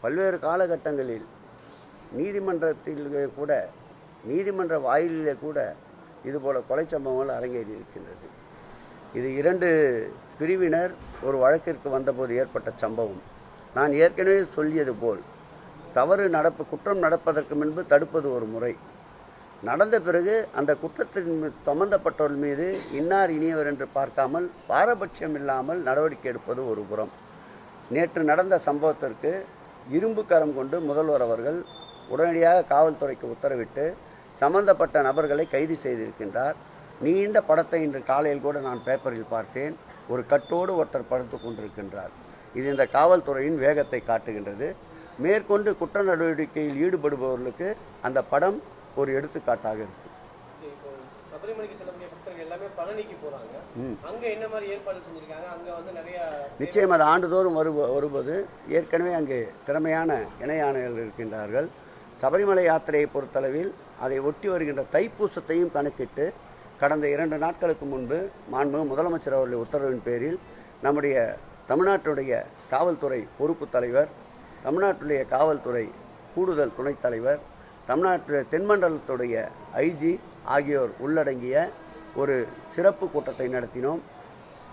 பல்வேறு காலகட்டங்களில் நீதிமன்றத்தில் கூட நீதிமன்ற வாயிலே கூட இதுபோல கொலை சம்பவங்கள் அரங்கேறி இருக்கின்றது. இது இரண்டு பிரிவினர் ஒரு வழக்கிற்கு வந்தபோது ஏற்பட்ட சம்பவம். நான் ஏற்கனவே சொல்லியது போல் தவறு நடப்பு குற்றம் நடப்பதற்கு முன்பு தடுப்பது ஒரு முறை. நடந்த பிறகு அந்த குற்றத்தின் மீ- சம்பந்தப்பட்டவர்கள் மீது இன்னார் இனியவர் என்று பார்க்காமல் பாரபட்சம் இல்லாமல் நடவடிக்கை எடுப்பது ஒரு புறம். நேற்று நடந்த சம்பவத்திற்கு இரும்பு கரம் கொண்டு முதல்வர் அவர்கள் உடனடியாக காவல்துறைக்கு உத்தரவிட்டு சம்பந்தப்பட்ட நபர்களை கைது செய்திருக்கின்றார். நீண்ட படத்தை இன்று காலையில் கூட நான் பேப்பரில் பார்த்தேன். ஒரு கட்டோடு ஒருத்தர் படுத்து கொண்டிருக்கின்றார். இது இந்த காவல்துறையின் வேகத்தை காட்டுகின்றது. மேற்கொண்டு குற்ற நடவடிக்கையில் ஈடுபடுபவர்களுக்கு அந்த படம் ஒரு எடுத்துக்காட்டாக இருக்கும். பழனிக்கு போறாங்க. அங்க என்ன மாதிரி ஏற்பாடு செஞ்சிருக்காங்க? அங்க வந்து நிறைய நிச்சயம் அது ஆண்டுதோறும் வரு வருவது. ஏற்கனவே அங்கு திறமையான இணையாணைகள் இருக்கின்றார்கள். சபரிமலை யாத்திரையை பொறுத்தளவில் அதை ஒட்டி வருகின்ற தைப்பூசத்தையும் கணக்கிட்டு கடந்த இரண்டு நாட்களுக்கு முன்பு மாண்புமிகு முதலமைச்சர் அவர்களுடைய உத்தரவின் பேரில் நம்முடைய தமிழ்நாட்டுடைய காவல்துறை பொறுப்பு தலைவர் தமிழ்நாட்டுடைய காவல்துறை கூடுதல் துணைத் தலைவர் தமிழ்நாட்டு தென்மண்டலத்துடைய ஐஜி ஆகியோர் உள்ளடங்கிய ஒரு சிறப்பு கூட்டத்தை நடத்தினோம்.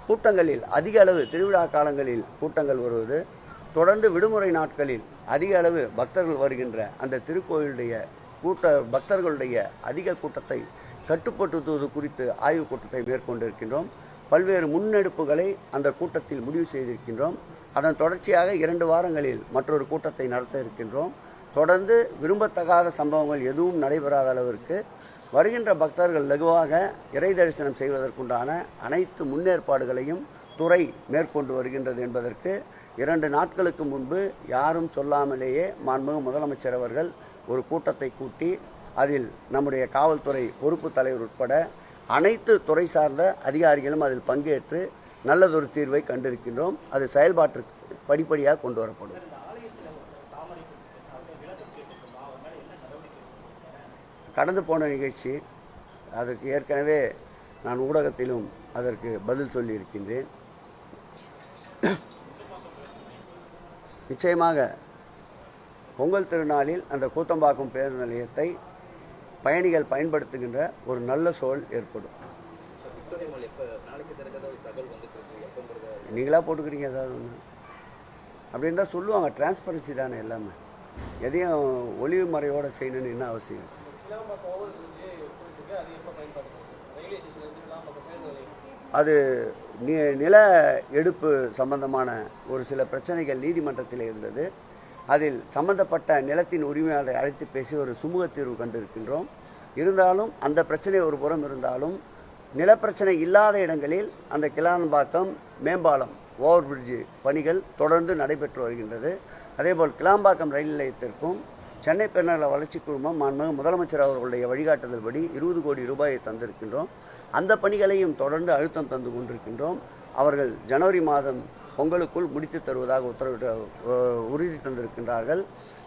கூட்டங்களில் அதிக அளவு திருவிழா காலங்களில் கூட்டங்கள் வருவது தொடர்ந்து விடுமுறை நாட்களில் அதிக அளவு பக்தர்கள் வருகின்ற அந்த திருக்கோயிலுடைய கூட்ட பக்தர்களுடைய அதிக கூட்டத்தை கட்டுப்படுத்துவது குறித்து ஆய்வுக் கூட்டத்தை மேற்கொண்டிருக்கின்றோம். பல்வேறு முன்னெடுப்புகளை அந்த கூட்டத்தில் முடிவு செய்திருக்கின்றோம். அதன் தொடர்ச்சியாக இரண்டு வாரங்களில் மற்றொரு கூட்டத்தை நடத்த இருக்கின்றோம். தொடர்ந்து விரும்பத்தகாத சம்பவங்கள் எதுவும் நடைபெறாத அளவிற்கு வருகின்ற பக்தர்கள் லகுவாக இறை தரிசனம் செய்வதற்குண்டான அனைத்து முன்னேற்பாடுகளையும் துறை மேற்கொண்டு வருகின்றது என்பதற்கு இரண்டு நாட்களுக்கு முன்பு யாரும் சொல்லாமலேயே மாண்புமிகு முதலமைச்சர் அவர்கள் ஒரு கூட்டத்தை கூட்டி அதில் நம்முடைய காவல்துறை பொறுப்பு தலைவர் உட்பட அனைத்து துறை சார்ந்த அதிகாரிகளும் அதில் பங்கேற்று நல்லதொரு தீர்வை கண்டிருக்கின்றோம். அது செயல்பாட்டிற்கு படிப்படியாக கொண்டு வரப்படும். கடந்து போன நிகழ்ச்சி அதற்கு ஏற்கனவே நான் ஊடகத்திலும் அதற்கு பதில் சொல்லியிருக்கின்றேன். நிச்சயமாக பொங்கல் திருநாளில் அந்த கூத்தம்பாக்கம் பேருந்து நிலையத்தை பயணிகள் பயன்படுத்துகின்ற ஒரு நல்ல சூழல் ஏற்படும். நீங்களாக போட்டுக்கிறீங்க ஏதாவது ஒன்று அப்படின்னு தான் சொல்லுவாங்க. டிரான்ஸ்பரன்சி தானே எல்லாமே. எதையும் ஒளிவு மறைவோட செய்யணும்னு என்ன அவசியம்? அது அது நி- நில எடுப்பு சம்பந்தமான ஒரு சில பிரச்சனைகள் நீதிமன்றத்தில் இருந்தது. அதில் சம்பந்தப்பட்ட நிலத்தின் உரிமையாளரை அழைத்து பேசி ஒரு சுமூக தீர்வு கண்டிருக்கின்றோம். இருந்தாலும் அந்த பிரச்சனை ஒரு புறம் இருந்தாலும் நிலப்பிரச்சனை இல்லாத இடங்களில் அந்த கிளாம்பாக்கம் மேம்பாலம் ஓவர் பிரிட்ஜு பணிகள் தொடர்ந்து நடைபெற்று வருகின்றது. அதேபோல் கிளாம்பாக்கம் ரயில் நிலையத்திற்கும் சென்னை பெருநகர வளர்ச்சி குழுமம் மாண்புமிகு முதலமைச்சர் அவர்களுடைய வழிகாட்டுதல்படி இருபது கோடி ரூபாயை தந்திருக்கின்றோம். அந்த பணிகளையும் தொடர்ந்து அழுத்தம் தந்து கொண்டிருக்கின்றோம். அவர்கள் ஜனவரி மாதம் பொங்கலுக்குள் முடித்து தருவதாக உத்தரவிட்டு உறுதி தந்திருக்கின்றார்கள்.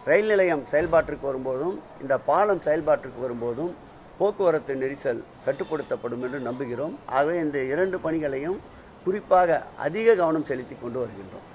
ரயில் நிலையம் செயல்பாட்டிற்கு வரும்போதும் இந்த பாலம் செயல்பாட்டிற்கு வரும்போதும் போக்குவரத்து நெரிசல் கட்டுப்படுத்தப்படும் என்று நம்புகிறோம். ஆகவே இந்த இரண்டு பணிகளையும் குறிப்பாக அதிக கவனம் செலுத்தி கொண்டு வருகின்றோம்.